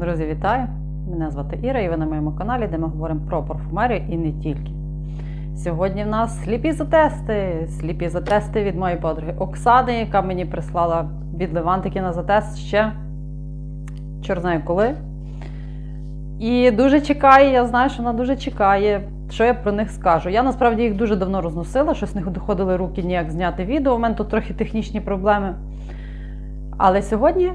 Друзі, вітаю! Мене звати Іра і ви на моєму каналі, де ми говоримо про парфумерію і не тільки. Сьогодні в нас сліпі затести. Сліпі затести від моєї подруги Оксани, яка мені прислала від Левантики на затест ще чор знає коли. І дуже чекає, я знаю, що вона дуже чекає, що я про них скажу. Я насправді їх дуже давно розносила, щось не доходили руки ніяк зняти відео. У мене тут трохи технічні проблеми. Але сьогодні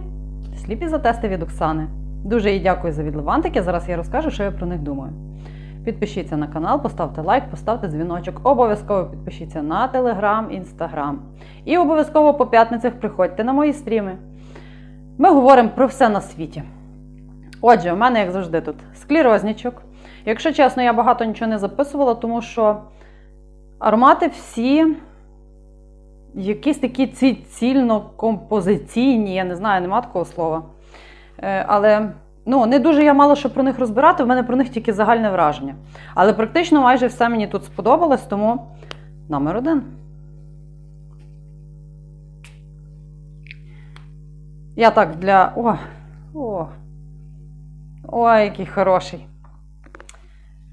сліпі затести від Оксани. Дуже їй дякую за відливантики. Зараз я розкажу, що я про них думаю. Підпишіться на канал, поставте лайк, поставте дзвіночок. Обов'язково підпишіться на телеграм, інстаграм. І обов'язково по п'ятницях приходьте на мої стріми. Ми говоримо про все на світі. Отже, у мене, як завжди, тут склерознічок. Якщо чесно, я багато нічого не записувала, тому що аромати всі якісь такі цільно-композиційні, я не знаю, нема такого слова. Е, Але ну, не дуже я мало що про них розбирати, в мене про них тільки загальне враження. Але практично майже все мені тут сподобалось, тому номер один. Я так для. О, о, Ой, який хороший.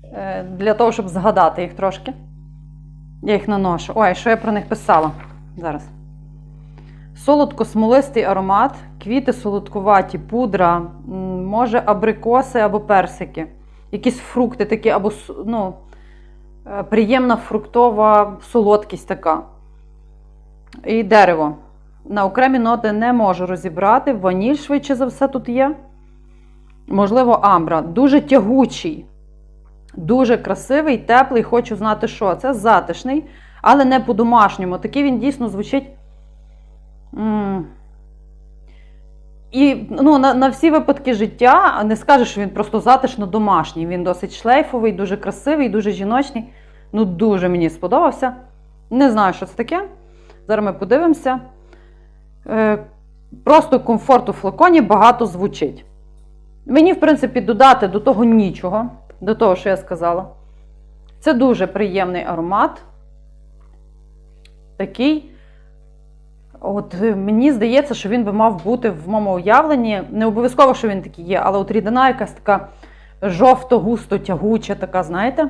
Е, Для того, щоб згадати їх трошки. Я їх наношу. Ой, що я про них писала? Зараз. Солодко-смолистий аромат, квіти солодкуваті, пудра, може абрикоси або персики. Якісь фрукти такі, або ну, е, приємна фруктова солодкість така. І дерево. На окремі ноти не можу розібрати. Ваніль, швидше за все, тут є. Можливо, амбра. Дуже тягучий, дуже красивий, теплий. Хочу знати, що. Це затишний, але не по-домашньому. Такий він дійсно звучить. І ну, на, на всі випадки життя не скажеш, що він просто затишно домашній. Він досить шлейфовий, дуже красивий, дуже жіночний. Ну, дуже мені сподобався. Не знаю, що це таке. Зараз ми подивимося. Е, Просто комфорт у флаконі багато звучить. Мені, в принципі, додати до того нічого, до того, що я сказала. Це дуже приємний аромат. Такий. От е, мені здається, що він би мав бути в моєму уявленні. Не обов'язково, що він такий є, але от рідина якась така жовто-густо тягуча, така, знаєте?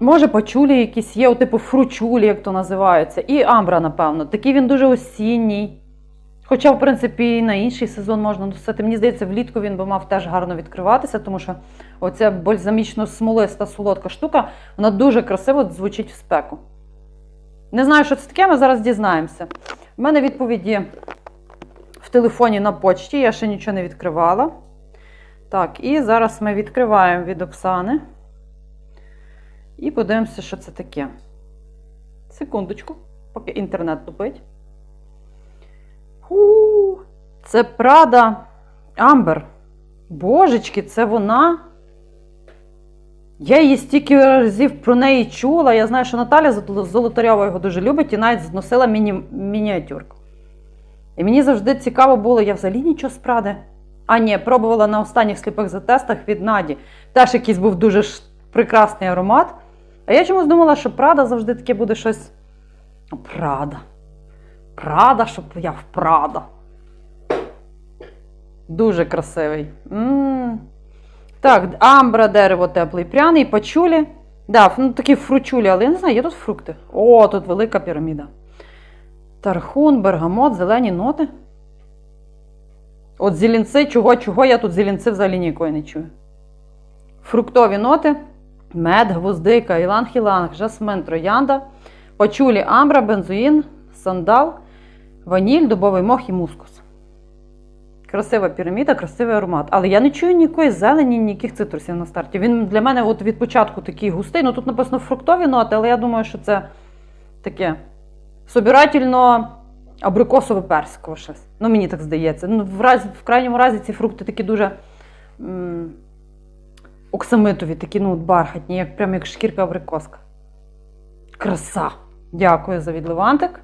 Може, пачулі якісь є, от, типу фручулі, як то називаються. І амбра, напевно. Такий він дуже осінній. Хоча, в принципі, і на інший сезон можна носити. Мені здається, влітку він би мав теж гарно відкриватися, тому що оця бальзамічно смолиста солодка штука, вона дуже красиво звучить в спеку. Не знаю, що це таке, ми зараз дізнаємося. У мене відповіді в телефоні на почті, я ще нічого не відкривала. Так, і зараз ми відкриваємо від Оксани. І подивимося, що це таке. Секундочку, поки інтернет тупить. Це Прада Амбер. Божечки, це вона. Я її стільки разів про неї чула. Я знаю, що Наталя Золотарьова його дуже любить і навіть зносила міні... мініатюрку. І мені завжди цікаво було, я взагалі нічого з Пради. А ні, пробувала на останніх сліпих затестах від Наді. Теж якийсь був дуже прекрасний аромат. А я чомусь думала, що Прада завжди таке буде щось. Прада. Прада, щоб я в Прада. Дуже красивий. М-м. Так, амбра, дерево теплий, пряний, пачулі. Да, ну такі фручулі, але я не знаю, є тут фрукти. О, тут велика піраміда. Тархун, бергамот, зелені ноти. От зілінці, чого, чого я тут зілінці взагалі нікої не чую. Фруктові ноти. Мед, гвоздика, іланг-іланг, жасмин, троянда, пачулі, амбра, бензоїн, сандал, ваніль, дубовий мох і мускус. Красива піраміда, красивий аромат. Але я не чую ніякої зелені, ніяких цитрусів на старті. Він для мене от від початку такий густий. Ну тут написано фруктові ноти, але я думаю, що це таке собирательно абрикосово персикове щось. Ну, мені так здається. Ну, в, разі, в крайньому разі ці фрукти такі дуже. М- оксамитові, такі ну, бархатні, як прям як шкірка абрикоска. Краса! Дякую за відливантик.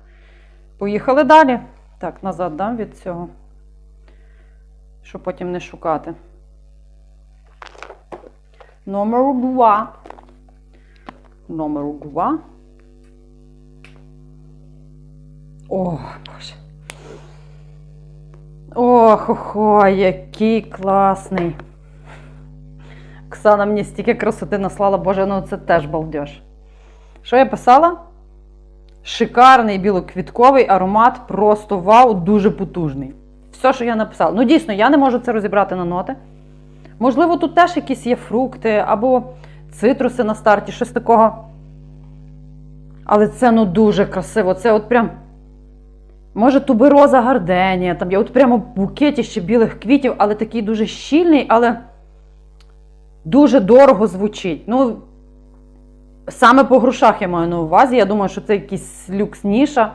Поїхали далі. Так, назад дам від цього, щоб потім не шукати. Номер два. Номер два. О, Боже. Ох, охо, який класний. Оксана мені стільки красоти наслала, боже, ну це теж балдеж. Що я писала? Шикарний білоквітковий аромат, просто вау, дуже потужний. Все, що я написала. Ну, дійсно, я не можу це розібрати на ноти. Можливо, тут теж якісь є фрукти або цитруси на старті, щось такого. Але це ну дуже красиво. Це от прям. Може, тубероза гарденія, там є от прямо букеті ще білих квітів, але такий дуже щільний, але дуже дорого звучить. Ну, саме по грошах я маю на увазі. Я думаю, що це якийсь люкс ніша.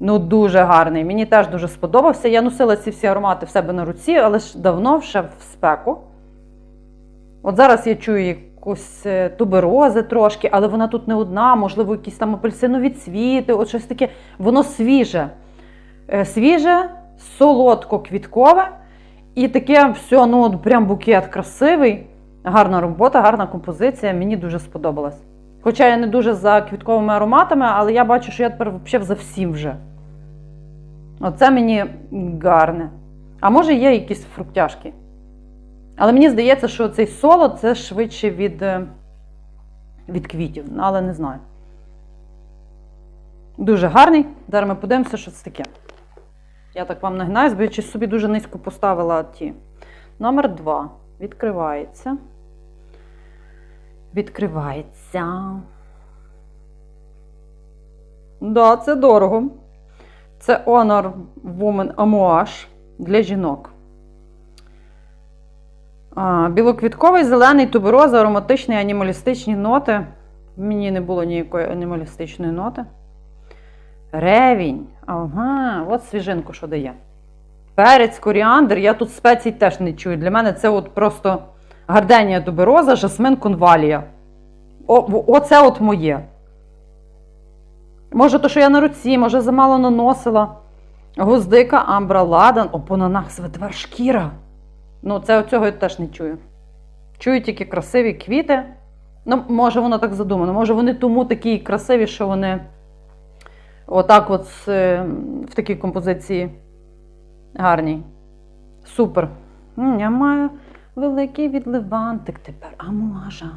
Ну, дуже гарний. Мені теж дуже сподобався. Я носила ці всі аромати в себе на руці, але ж давно ще в спеку. От зараз я чую якусь е, туберози трошки, але вона тут не одна, можливо, якісь там апельсинові цвіти, от щось таке. Воно свіже. Е, Свіже, солодко-квіткове. І таке все, ну, прям букет красивий. Гарна робота, гарна композиція. Мені дуже сподобалась. Хоча я не дуже за квітковими ароматами, але я бачу, що я тепер взагалі за всім вже. Оце мені гарне. А може є якісь фруктяшки. Але мені здається, що цей соло це швидше від, е, від квітів, але не знаю. Дуже гарний. Зараз ми подивимося, що це таке. Я так вам я щось собі дуже низько поставила ті. Номер 2. Відкривається. Відкривається. Да, це дорого. Це Honor Woman Amouage для жінок. Білоквітковий, зелений, тубероза, ароматичні, анімалістичні ноти. Мені не було ніякої анімалістичної ноти. Ревінь. Ага, от свіжинку, що дає. Перець, коріандр. Я тут спецій теж не чую. Для мене це от просто гарденія тубероза, жасмин конвалія. О, оце от моє. Може, то, що я на руці, може, замало наносила. Гвоздика, амбра, ладан, опонанах, ветвер, шкіра. Ну, це цього я теж не чую. Чую тільки красиві квіти. Ну, може, воно так задумано. Може, вони тому такі красиві, що вони отак от е, в такій композиції гарній. Супер. Я маю великий відливантик тепер. А можа.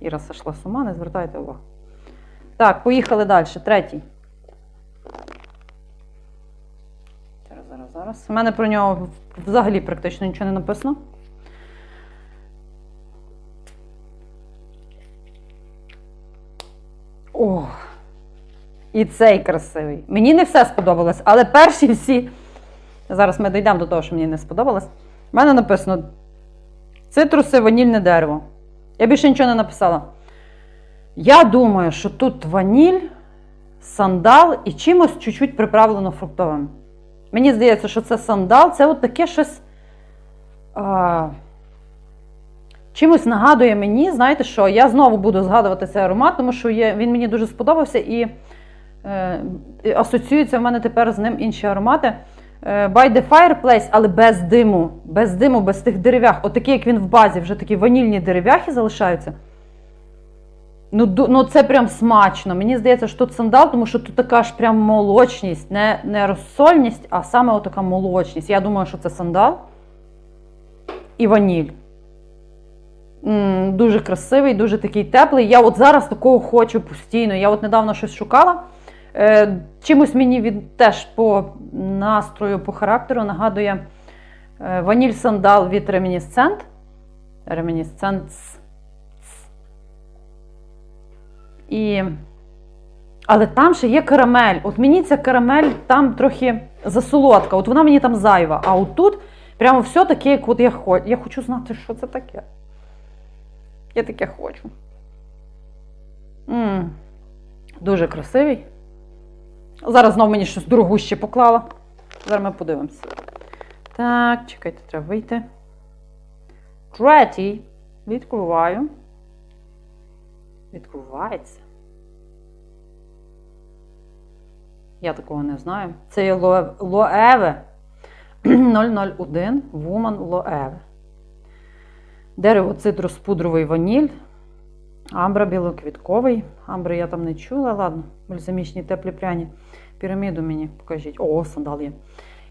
Іра сошла з ума, не звертайте увагу. Так, поїхали далі. Третій. Зараз, зараз, зараз. У мене про нього взагалі практично нічого не написано. О! І цей красивий. Мені не все сподобалось, але перші всі. Зараз ми дійдемо до того, що мені не сподобалось. У мене написано цитруси, ванільне дерево. Я більше нічого не написала. Я думаю, що тут ваніль, сандал і чимось чуть-чуть приправлено фруктовим. Мені здається, що це сандал, це от таке щось. А, чимось нагадує мені, знаєте що, я знову буду згадувати цей аромат, тому що є, він мені дуже сподобався і е, асоціюються в мене тепер з ним інші аромати. Е, By the Fireplace, але без диму, без диму, без тих дерев'ях. Отакі, як він в базі, вже такі ванільні дерев'яхи залишаються. Ну, ну це прям смачно. Мені здається, що тут сандал, тому що тут така ж прям молочність, не, не розсольність, а саме отака молочність. Я думаю, що це сандал і ваніль. М, дуже красивий, дуже такий теплий. Я от зараз такого хочу постійно. Я от недавно щось шукала. Е, чимось мені він теж по настрою, по характеру нагадує е, ваніль сандал від Reminiscent. Reminiscence. І... Але там ще є карамель. От мені ця карамель там трохи засолодка. От вона мені там зайва. А от тут прямо все таке, як от я хочу. Я хочу знати, що це таке. Я таке хочу. м Дуже красивий. Зараз знов мені щось дорогуще поклала. Зараз ми подивимося. Так, чекайте, треба вийти. Третій. Відкриваю. Відкривається. Я такого не знаю. Це є Лоеве 001 Woman Лоеве. Дерево цитрус пудровий ваніль. Амбра білоквітковий. Амбри я там не чула, ладно, бальзамічні теплі пряні. Піраміду мені покажіть. О, сандал є.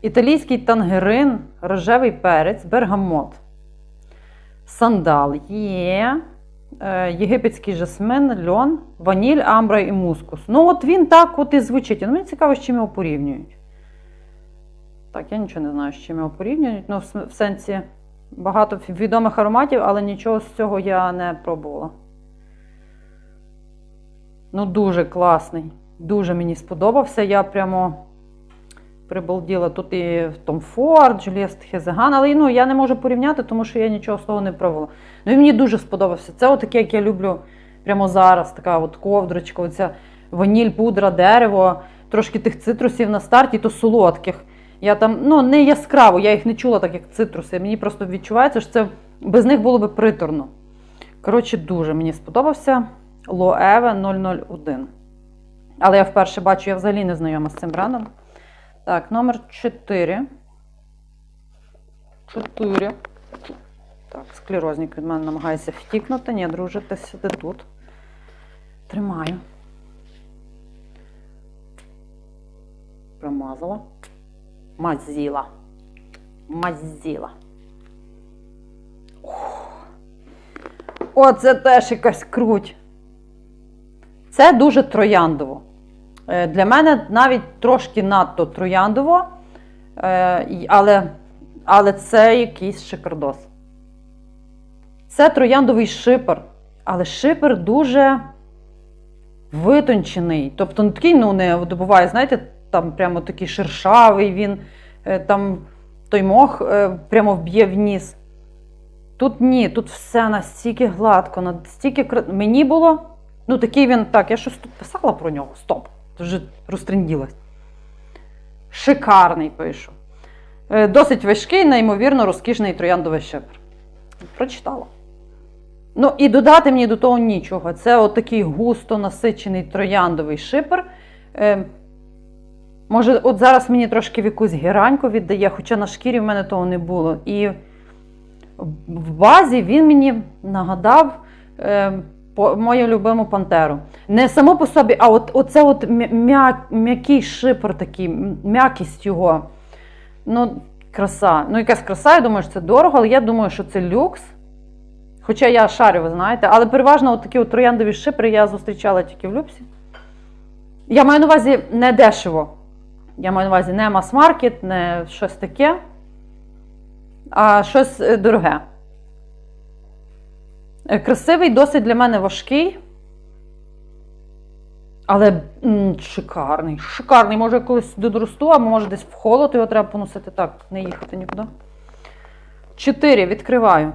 Італійський тангерин, рожевий перець, бергамот. Сандал є. Е, єгипетський жасмин, льон, ваніль, амбра і мускус. Ну, от він так от і звучить. Ну, мені цікаво, з чим його порівнюють. Так, я нічого не знаю, з чим його порівнюють. Ну, в сенсі багато відомих ароматів, але нічого з цього я не пробувала. Ну, дуже класний. Дуже мені сподобався. Я прямо прибалділа. Тут і Том Форд, Джулієст Хезеган, але ну, я не можу порівняти, тому що я нічого з того не пробувала. Ну і мені дуже сподобався. Це отаке, як я люблю прямо зараз. Така от ковдрочка, оця ваніль, пудра, дерево, трошки тих цитрусів на старті, то солодких. Я там ну, не яскраво, я їх не чула, так як цитруси. Мені просто відчувається, що це без них було би приторно. Коротше, дуже мені сподобався Лоеве 001. Але я вперше бачу, я взагалі не знайома з цим брендом. Так, номер 4. 4. Так, склерозник від мене намагається втікнути. Ні, друже, ти сиди тут. Тримаю. Промазала. Мазіла. Мазіла. Оце теж якась круть. Це дуже трояндово. Е, Для мене навіть трошки надто трояндово, е, але, але це якийсь шикардос. Це трояндовий шипер, але шипер дуже витончений. Тобто не такий, ну, не от буває, знаєте, там прямо такий шершавий він, е, там той мох прямо вб'є в ніс. Тут ні, тут все настільки гладко, настільки мені було. Ну, такий він, так, я щось тут писала про нього. Стоп. Вже розтренділась. Шикарний пишу. Е, Досить важкий, неймовірно розкішний трояндовий шипер. Прочитала. Ну, і додати мені до того нічого. Це от такий густо насичений трояндовий шипер. Е, може, от зараз мені трошки в якусь гераньку віддає, хоча на шкірі в мене того не було. І в базі він мені нагадав е, мою любиму пантеру. Не само по собі, а от оце от м'я- м'я- м'який шипер такий, м'якість його. Ну, краса. Ну, якась краса, я думаю, що це дорого, але я думаю, що це люкс. Хоча я шарю, ви знаєте, але переважно от такі от трояндові шипри я зустрічала тільки в люксі. Я маю на увазі не дешево. Я маю на увазі не мас-маркет, не щось таке, а щось е, дороге. Е, Красивий, досить для мене важкий. Але м, шикарний. Шикарний. Може, я колись доросту, або може десь в холод його треба поносити. Так, не їхати нікуди. Чотири. Відкриваю.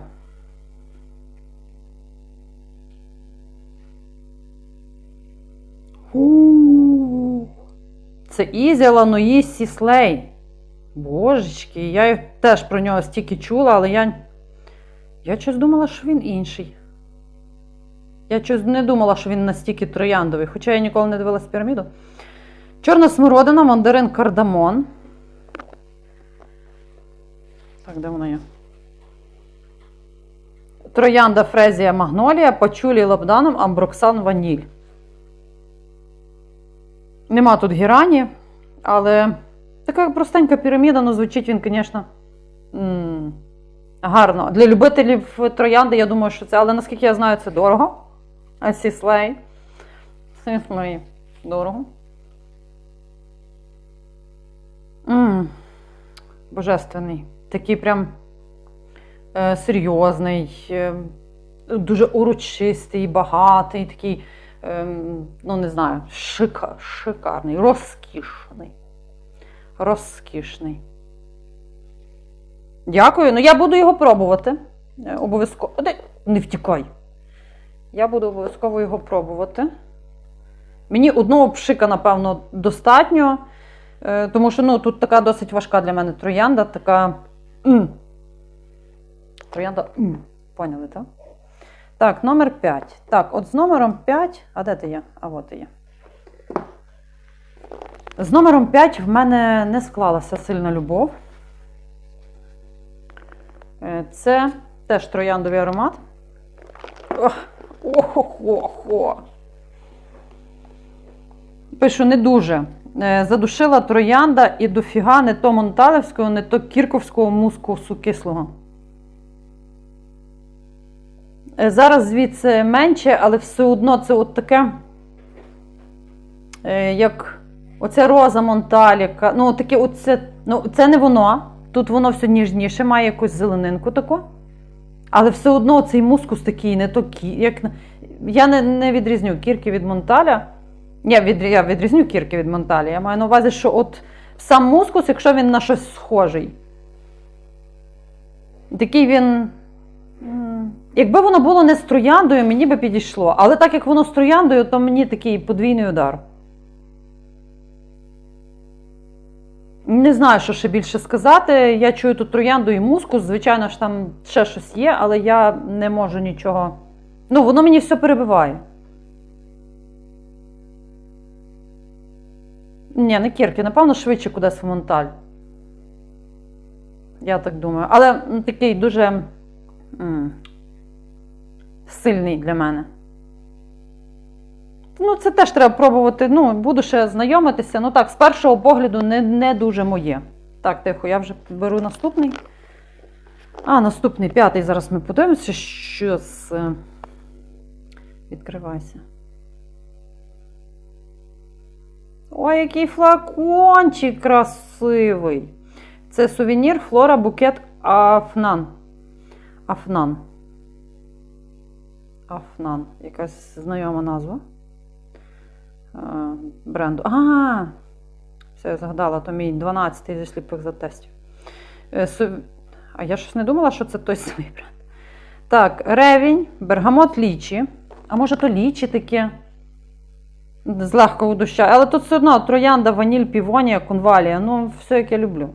Це Ізя Ланої Сіслей. Божечки, я теж про нього стільки чула, але я. Я щось думала, що він інший. Я щось не думала, що він настільки трояндовий, хоча я ніколи не дивилась піраміду. Чорна смородина, мандарин кардамон. Так, де вона є? Троянда фрезія магнолія, пачулі лабданом, амброксан ваніль. Нема тут гірані, але така простенька піраміда, ну звучить він, звісно, гарно. Для любителів троянди, я думаю, що це, але наскільки я знаю, це дорого. А сіслей. Сіслей. Дорого. м Божественний. Такий прям е, серйозний, е, дуже урочистий, багатий, такий, е, ну не знаю, шика, шикарний, розкішний. Розкішний. Дякую. Ну я буду його пробувати. Е, Обов'язково. Не втікай. Я буду обов'язково його пробувати. Мені одного пшика, напевно, достатньо. е, Тому що ну, тут така досить важка для мене троянда, така. Троянда. Поняли, так? Так, номер 5. Так, от з номером 5. А де ти є? А от ти є. З номером 5 в мене не склалася сильна любов. Е, Це теж трояндовий аромат. Ох, охо-хо-хо. Пишу не дуже. Е, Задушила троянда і дофіга не то монталевського, не то кірковського мускусу кислого. Е, Зараз звідси менше, але все одно це от таке, е, як оце роза Монталіка. Ну, таке оце, ну, це не воно. Тут воно все ніжніше, має якусь зеленинку таку. Але все одно цей мускус такий, не то як. Я не, не відрізню кірки від Монталя. Ні, від, я відрізню кірки від Монталя. Я маю на увазі, що от сам мускус, якщо він на щось схожий. Такий він. Якби воно було не з трояндою, мені би підійшло. Але так як воно з трояндою, то мені такий подвійний удар. Не знаю, що ще більше сказати. Я чую тут троянду і мускус. Звичайно ж, там ще щось є, але я не можу нічого. Ну, воно мені все перебиває. Ні, не кірки, напевно, швидше кудись в монталь. Я так думаю. Але такий дуже м, сильний для мене. Ну, це теж треба пробувати. Ну, буду ще знайомитися. Ну так, з першого погляду не, не дуже моє. Так, тихо, я вже беру наступний. А, наступний п'ятий. Зараз ми подивимося, що з. е, Відкривайся. Ой, який флакончик красивий. Це сувенір Флора Букет Афнан. Афнан. Афнан. Якась знайома назва. Е, бренду. А, все, я згадала, то мій 12-й зі сліпих затестів. Е, А я щось не думала, що це той самий бренд. Так, ревінь, бергамот лічі. А може, то лічі таке. З легкого доща. Але тут все одно троянда, ваніль, півонія, конвалія. Ну, все, як я люблю.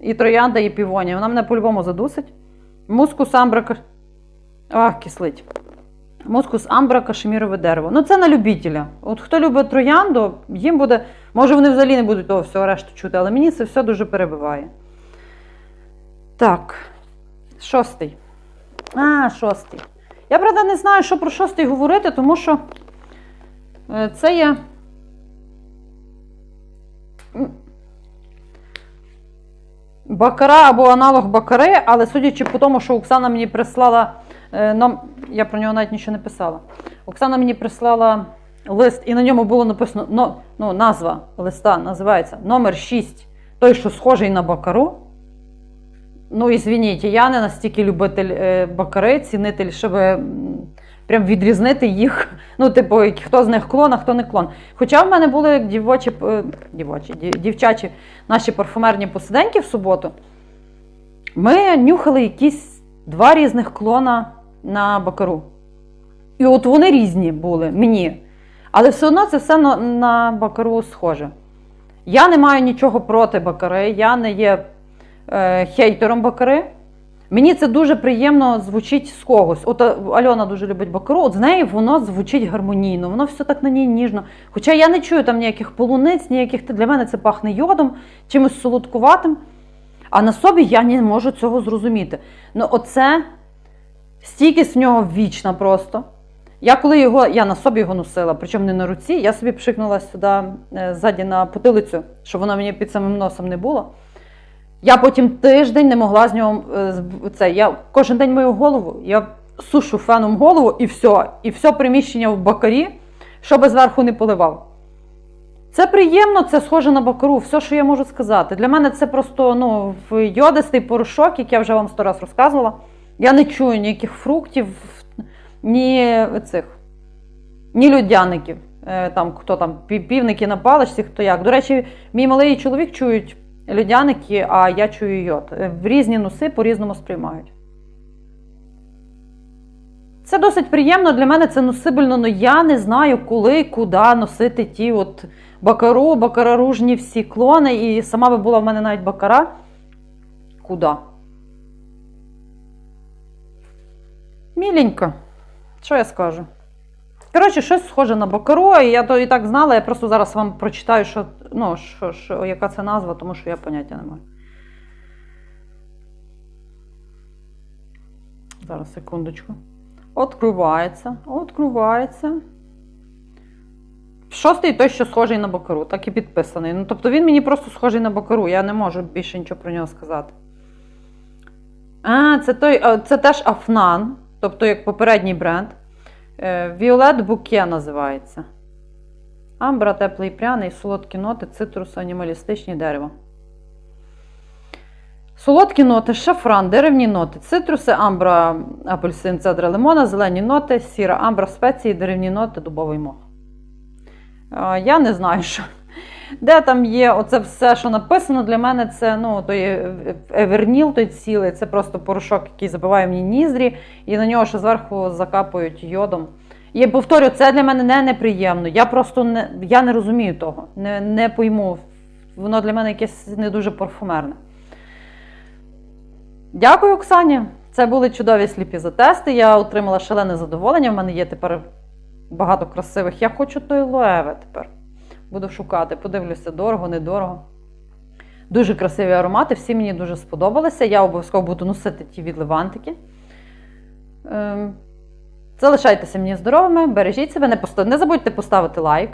І троянда, і півонія. Вона мене по-любому задусить. Мускус, амбра. Ах, кислить. Мускус, амбра, кашемірове дерево. Ну, це на любителя. От хто любить троянду, їм буде. Може, вони взагалі не будуть того всього решту чути, але мені це все дуже перебиває. Так, шостий. А, шостий. Я, правда, не знаю, що про шостий говорити, тому що е, це є. Бакара або аналог бакари, але судячи по тому, що Оксана мені прислала. Е, Ном... Я про нього навіть нічого не писала. Оксана мені прислала лист, і на ньому було написано но, ну, назва листа називається номер 6, той, що схожий на бакару. Ну, і звініть, я не настільки любитель е, бакари, цінитель, щоб прям відрізнити їх. Ну, типу, хто з них клон, а хто не клон. Хоча в мене були дівочі, е, дівочі, дів- дівчачі наші парфумерні посиденьки в суботу. Ми нюхали якісь два різних клона на бакару. І от вони різні були мені. Але все одно це все на, на бакару схоже. Я не маю нічого проти бакари, я не є е, хейтером бакари. Мені це дуже приємно звучить з когось. От е, Альона дуже любить бакару, от з неї воно звучить гармонійно, воно все так на ній ніжно. Хоча я не чую там ніяких полуниць, ніяких для мене це пахне йодом, чимось солодкуватим. А на собі я не можу цього зрозуміти. Ну, оце стійкість в нього вічна просто. Я коли його, я на собі його носила, причому не на руці, я собі пшикнула сюди е, ззаді на потилицю, щоб воно мені під самим носом не було. Я потім тиждень не могла з нього е, це. Я кожен день мою голову, я сушу феном голову і все. І все приміщення в бакарі, щоб зверху не поливав. Це приємно, це схоже на бакару, все, що я можу сказати. Для мене це просто ну, йодистий порошок, як я вже вам сто раз розказувала. Я не чую ніяких фруктів, ні цих, ні людяників. Е, Там, хто там, півники на паличці, хто як. До речі, мій малий чоловік чують людяники, а я чую йод. Е, В різні носи по-різному сприймають. Це досить приємно для мене, це носибельно, але я не знаю, коли, куди носити ті от бакару, бакараружні всі клони, і сама би була в мене навіть бакара. Куди? Міленько. Що я скажу? Коротше, щось схоже на бакару, і я то і так знала, я просто зараз вам прочитаю, що, ну, що, що, яка це назва, тому що я поняття не маю. Зараз, секундочку. Откривається, откривається. Шостий той, що схожий на бакару, так і підписаний. Ну, тобто він мені просто схожий на бакару, я не можу більше нічого про нього сказати. А, це той, це теж Афнан, тобто як попередній бренд. Віолет Буке називається. Амбра, теплий пряний, солодкі ноти, цитрус, анімалістичні дерево. Солодкі ноти, шафран, деревні ноти, цитруси, амбра, апельсин, цедра лимона, зелені ноти, сіра амбра, спеції, деревні ноти, дубовий мох. Е, Я не знаю, що. Де там є оце все, що написано, для мене це ну, той еверніл, той цілий, це просто порошок, який забиває мені ніздрі, і на нього ще зверху закапують йодом. І повторю, це для мене не неприємно. Я просто не, я не розумію того, не, не пойму. Воно для мене якесь не дуже парфумерне. Дякую, Оксані. Це були чудові сліпі затести. Я отримала шалене задоволення. В мене є тепер багато красивих. Я хочу той лоеве тепер. Буду шукати, подивлюся, дорого, недорого. Дуже красиві аромати, всі мені дуже сподобалися. Я обов'язково буду носити ті відливантики. Ем, залишайтеся мені здоровими, бережіть себе, не, поста... не забудьте поставити лайк,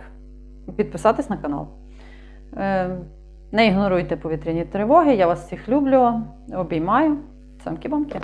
підписатись на канал. Ем, не ігноруйте повітряні тривоги. Я вас всіх люблю, обіймаю. Самки-бамки.